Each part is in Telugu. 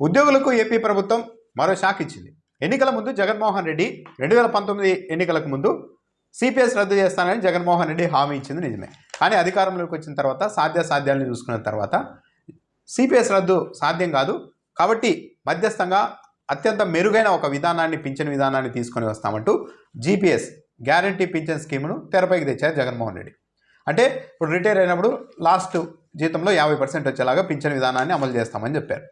ఉద్యోగులకు ఏపీ ప్రభుత్వం మరో షాక్ ఇచ్చింది. ఎన్నికల ముందు జగన్మోహన్ రెడ్డి రెండు వేల పంతొమ్మిది ఎన్నికలకు ముందు సిపిఎస్ రద్దు చేస్తానని జగన్మోహన్ రెడ్డి హామీ ఇచ్చింది నిజమే. కానీ అధికారంలోకి వచ్చిన తర్వాత సాధ్యాసాధ్యాలను చూసుకున్న తర్వాత సిపిఎస్ రద్దు సాధ్యం కాదు. కాబట్టి మధ్యస్థంగా అత్యంత మెరుగైన ఒక విధానాన్ని పింఛన్ విధానాన్ని తీసుకొని వస్తామంటూ జీపీఎస్ గ్యారంటీ పింఛన్ స్కీమును తెరపైకి తెచ్చారు జగన్మోహన్ రెడ్డి. అంటే ఇప్పుడు రిటైర్ అయినప్పుడు లాస్ట్ జీతంలో యాభై పర్సెంట్ వచ్చేలాగా పింఛన్ విధానాన్ని అమలు చేస్తామని చెప్పారు.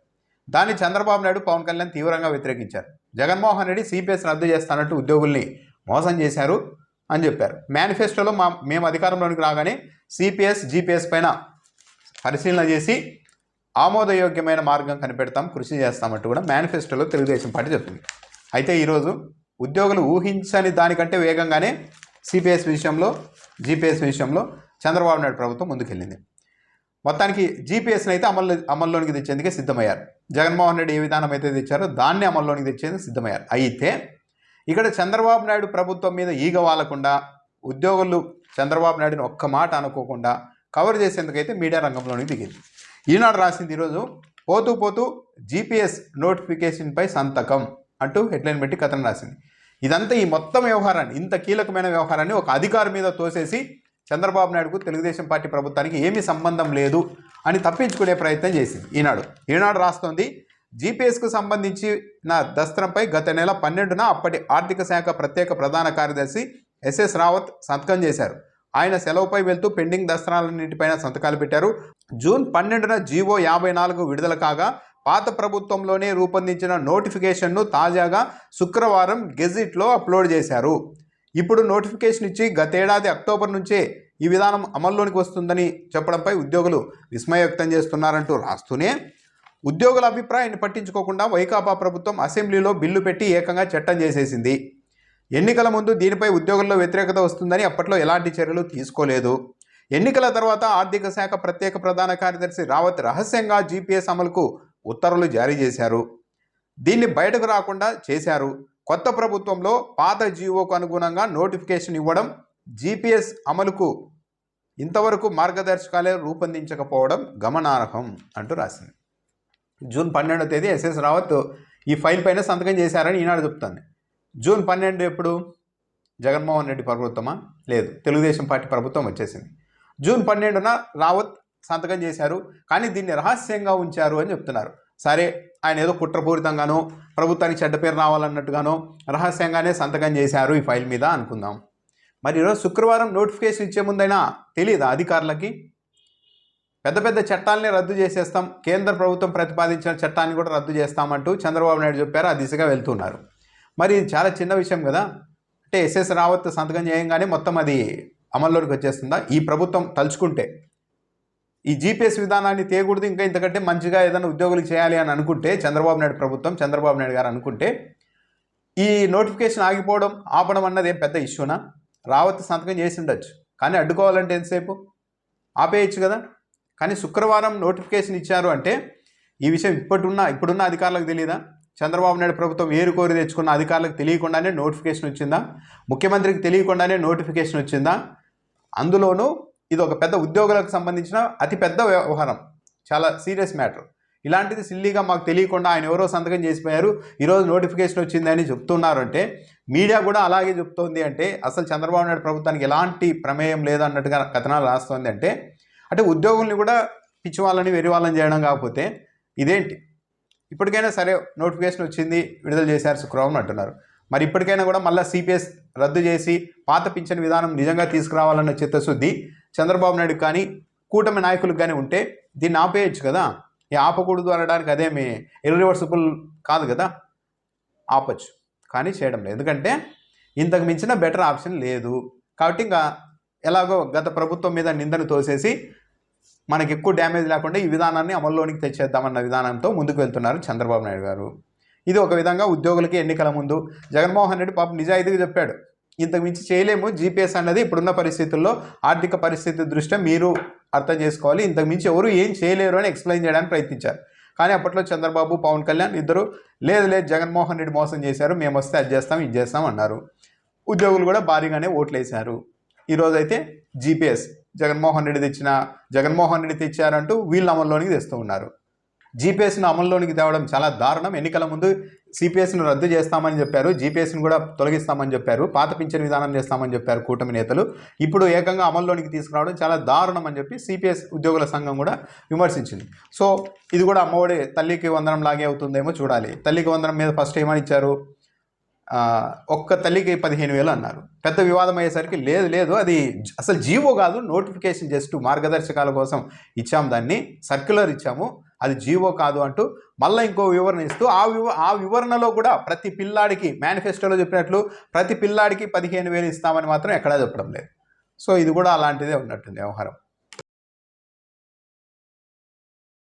దాన్ని చంద్రబాబు నాయుడు పవన్ కళ్యాణ్ తీవ్రంగా వ్యతిరేకించారు. జగన్మోహన్ రెడ్డి సిపిఎస్ రద్దు చేస్తానంటూ ఉద్యోగుల్ని మోసం చేశారు అని చెప్పారు. మేనిఫెస్టోలో మా మేము అధికారంలోనికి రాగానే సిపిఎస్ జీపీఎస్ పైన పరిశీలన చేసి ఆమోదయోగ్యమైన మార్గం కనిపెడతాం కృషి చేస్తామంటూ కూడా మేనిఫెస్టోలో తెలుగుదేశం పార్టీ చెప్పింది అయితే ఈరోజు ఉద్యోగులు ఊహించని దానికంటే వేగంగానే సిపిఎస్ విషయంలో జీపీఎస్ విషయంలో చంద్రబాబు నాయుడు ప్రభుత్వం ముందుకెళ్ళింది. మొత్తానికి జీపీఎస్ని అయితే అమలు అమల్లోనికి తెచ్చేందుకే సిద్ధమయ్యారు. జగన్మోహన్ రెడ్డి ఏ విధానం అయితే తెచ్చారో దాన్ని అమల్లోనికి తెచ్చేది సిద్ధమయ్యారు. అయితే ఇక్కడ చంద్రబాబు నాయుడు ప్రభుత్వం మీద ఈగ వాలకుండా ఉద్యోగులు చంద్రబాబు నాయుడుని ఒక్క మాట అనుకోకుండా కవర్ చేసేందుకైతే మీడియా రంగంలోనికి దిగింది. ఈనాడు రాసింది ఈరోజు పోతూ పోతూ జీపీఎస్ నోటిఫికేషన్పై సంతకం అంటూ హెడ్లైన్ పెట్టి కథనం రాసింది. ఇదంతా ఈ మొత్తం వ్యవహారాన్ని ఇంత కీలకమైన వ్యవహారాన్ని ఒక అధికారి మీద తోసేసి చంద్రబాబు నాయుడుకు తెలుగుదేశం పార్టీ ప్రభుత్వానికి ఏమీ సంబంధం లేదు అని తప్పించుకునే ప్రయత్నం చేసింది. ఈనాడు ఈనాడు రాస్తోంది జీపీఎస్కు సంబంధించిన దస్త్రంపై గత నెల పన్నెండున అప్పటి ఆర్థిక శాఖ ప్రత్యేక ప్రధాన కార్యదర్శి ఎస్ఎస్ రావత్ సంతకం చేశారు. ఆయన సెలవుపై వెళ్తూ పెండింగ్ దస్త్రాలన్నింటిపైన సంతకాలు పెట్టారు. జూన్ పన్నెండున జీవో యాభై నాలుగు విడుదల కాగా పాత ప్రభుత్వంలోనే రూపొందించిన నోటిఫికేషన్ను తాజాగా శుక్రవారం గెజిట్లో అప్లోడ్ చేశారు. ఇప్పుడు నోటిఫికేషన్ ఇచ్చి గతేడాది అక్టోబర్ నుంచే ఈ విధానం అమల్లోనికి వస్తుందని చెప్పడంపై ఉద్యోగులు విస్మయం వ్యక్తం చేస్తున్నారంటూ రాస్తూనే ఉద్యోగుల అభిప్రాయాన్ని పట్టించుకోకుండా వైకాపా ప్రభుత్వం అసెంబ్లీలో బిల్లు పెట్టి ఏకంగా చట్టం చేసేసింది. ఎన్నికల ముందు దీనిపై ఉద్యోగుల్లో వ్యతిరేకత వస్తుందని అప్పట్లో ఎలాంటి చర్యలు తీసుకోలేదు. ఎన్నికల తర్వాత ఆర్థిక శాఖ ప్రత్యేక ప్రధాన కార్యదర్శి రావత్ రహస్యంగా జీపీఎస్ అమలుకు ఉత్తర్వులు జారీ చేశారు. దీన్ని బయటకు రాకుండా చేశారు. కొత్త ప్రభుత్వంలో పాత జీవోకు అనుగుణంగా నోటిఫికేషన్ ఇవ్వడం జీపీఎస్ అమలుకు ఇంతవరకు మార్గదర్శకాలే రూపొందించకపోవడం గమనార్హం అంటూ రాసింది. జూన్ పన్నెండవ తేదీ ఎస్ఎస్ రావత్ ఈ ఫైల్ పైన సంతకం చేశారని ఈనాడు చెప్తుంది. జూన్ పన్నెండు ఎప్పుడు? జగన్మోహన్ రెడ్డి ప్రభుత్వమా? లేదు. తెలుగుదేశం పార్టీ ప్రభుత్వం వచ్చేసింది. జూన్ పన్నెండున రావత్ సంతకం చేశారు కానీ దీన్ని రహస్యంగా ఉంచారు అని చెప్తున్నారు. సరే ఆయన ఏదో కుట్రపూరితంగానో ప్రభుత్వానికి చెడ్డ పేరు రావాలన్నట్టుగానో రహస్యంగానే సంతకం చేశారు ఈ ఫైల్ మీద అనుకుందాం. మరి ఈరోజు శుక్రవారం నోటిఫికేషన్ ఇచ్చే ముందైనా తెలియదా అధికారులకి? పెద్ద పెద్ద చట్టాలని రద్దు చేసేస్తాం కేంద్ర ప్రభుత్వం ప్రతిపాదించిన చట్టాన్ని కూడా రద్దు చేస్తామంటూ చంద్రబాబు నాయుడు చెప్పారు ఆ దిశగా వెళ్తున్నారు. మరి ఇది చాలా చిన్న విషయం కదా? అంటే ఎస్ఎస్ రావత్ సంతకం చేయంగానే మొత్తం అది అమల్లోకి వచ్చేస్తుందా? ఈ ప్రభుత్వం తలుచుకుంటే. ఈ జీపీఎస్ విధానాన్ని తేకూడదు ఇంకా ఇంతకంటే మంచిగా ఏదైనా ఉద్యోగులు చేయాలి అని అనుకుంటే చంద్రబాబు నాయుడు ప్రభుత్వం చంద్రబాబు నాయుడు గారు అనుకుంటే ఈ నోటిఫికేషన్ ఆగిపోవడం ఆపడం అన్నది ఏం పెద్ద ఇష్యూనా? రావత్ సంతకం చేసి ఉండొచ్చు. కానీ అడ్డుకోవాలంటే ఎంతసేపు? ఆపేయచ్చు కదా. కానీ శుక్రవారం నోటిఫికేషన్ ఇచ్చారు అంటే ఈ విషయం ఇప్పటిన్న ఇప్పుడున్న అధికారులకు తెలియదా చంద్రబాబు నాయుడు ప్రభుత్వం ఏరుకోరి తెచ్చుకున్న అధికారులకు తెలియకుండానే నోటిఫికేషన్ వచ్చిందా? ముఖ్యమంత్రికి తెలియకుండానే నోటిఫికేషన్ వచ్చిందా? అందులోనూ ఇది ఒక పెద్ద ఉద్యోగులకు సంబంధించిన అతిపెద్ద వ్యవహారం. చాలా సీరియస్ మ్యాటర్. ఇలాంటిది సిల్లీగా మాకు తెలియకుండా ఆయన ఎవరో సంతకం చేసిపోయారు. ఈరోజు నోటిఫికేషన్ వచ్చిందని చెప్తున్నారంటే మీడియా కూడా అలాగే చెప్తోంది అంటే అసలు చంద్రబాబు నాయుడు ప్రభుత్వానికి ఎలాంటి ప్రమేయం లేదన్నట్టుగా కథనాలు రాస్తోంది అంటే అంటే ఉద్యోగుల్ని కూడా పిచ్చి వాళ్ళని వెరి వాళ్ళని చేయడం కాకపోతే ఇదేంటి? ఇప్పటికైనా సరే నోటిఫికేషన్ వచ్చింది విడుదల చేశారు శుక్రవారం అంటున్నారు. మరి ఇప్పటికైనా కూడా మళ్ళీ సిపిఎస్ రద్దు చేసి పాత పింఛన్ విధానం నిజంగా తీసుకురావాలన్న చిత్తశుద్ధి చంద్రబాబు నాయుడు కానీ కూటమి నాయకులకు కానీ ఉంటే దీన్ని ఆపేయచ్చు కదా? ఆపకూడదు అనడానికి అదేమి ఇర్రివర్సిబుల్ కాదు కదా? ఆపచ్చు. కానీ చేయడం లేదు. ఎందుకంటే ఇంతకు మించిన బెటర్ ఆప్షన్ లేదు. కాబట్టి ఇంకా ఎలాగో గత ప్రభుత్వం మీద నిందను తోసేసి మనకి ఎక్కువ డ్యామేజ్ లేకుండా ఈ విధానాన్ని అమల్లోనికి తెచ్చేద్దామన్న విధానంతో ముందుకు వెళ్తున్నారు చంద్రబాబు నాయుడు గారు. ఇది ఒక విధంగా ఉద్యోగులకి ఎన్నికల ముందు జగన్మోహన్ రెడ్డి పాపం నిజాయితీగా చెప్పాడు. ఇంతకు మించి చేయలేము. జీపీఎస్ అన్నది ఇప్పుడున్న పరిస్థితుల్లో ఆర్థిక పరిస్థితి దృష్ట్యా మీరు అర్థం చేసుకోవాలి. ఇంతకు మించి ఎవరు ఏం చేయలేరు అని ఎక్స్ప్లెయిన్ చేయడానికి ప్రయత్నించారు. కానీ అప్పట్లో చంద్రబాబు పవన్ కళ్యాణ్ ఇద్దరు లేదు లేదు జగన్మోహన్ రెడ్డి మోసం చేశారు. మేము వస్తే అది చేస్తాం ఇది చేస్తాం అన్నారు. ఉద్యోగులు కూడా భారీగానే ఓట్లు వేశారు ఈరోజు అయితే జీపీఎస్ జగన్మోహన్ రెడ్డి తెచ్చిన జగన్మోహన్ రెడ్డి తెచ్చారంటూ వీళ్ళు అమల్లోనికి తెస్తూ ఉన్నారు. జీపీఎస్ను అమల్లోనికి తేవడం చాలా దారుణం. ఎన్నికల ముందు సిపిఎస్ను రద్దు చేస్తామని చెప్పారు. జీపీఎస్ను కూడా తొలగిస్తామని చెప్పారు. పాత పింఛన్ విధానం చేస్తామని చెప్పారు కూటమి నేతలు. ఇప్పుడు ఏకంగా అమల్లోనికి తీసుకురావడం చాలా దారుణం అని చెప్పి సిపిఎస్ ఉద్యోగుల సంఘం కూడా విమర్శించింది. సో ఇది కూడా అమ్మఒడి తల్లికి వందనం లాగే అవుతుందేమో చూడాలి. తల్లికి వందనం మీద ఫస్ట్ ఏమని ఇచ్చారు? ఒక్క తల్లికి పదిహేను వేలు అన్నారు. పెద్ద వివాదం అయ్యేసరికి లేదు లేదు. అది అసలు జీవో కాదు నోటిఫికేషన్ జస్ట్ మార్గదర్శకాల కోసం ఇచ్చాము దాన్ని. సర్క్యులర్ ఇచ్చాము. అది జీవో కాదు అంటూ మళ్ళీ ఇంకో వివరణ ఇస్తూ ఆ వివ ఆ వివరణలో కూడా ప్రతి పిల్లాడికి మేనిఫెస్టోలో చెప్పినట్లు ప్రతి పిల్లాడికి పదిహేను వేలు ఇస్తామని మాత్రం ఎక్కడా చెప్పడం లేదు. సో ఇది కూడా అలాంటిదే ఉన్నట్టుంది వ్యవహారం.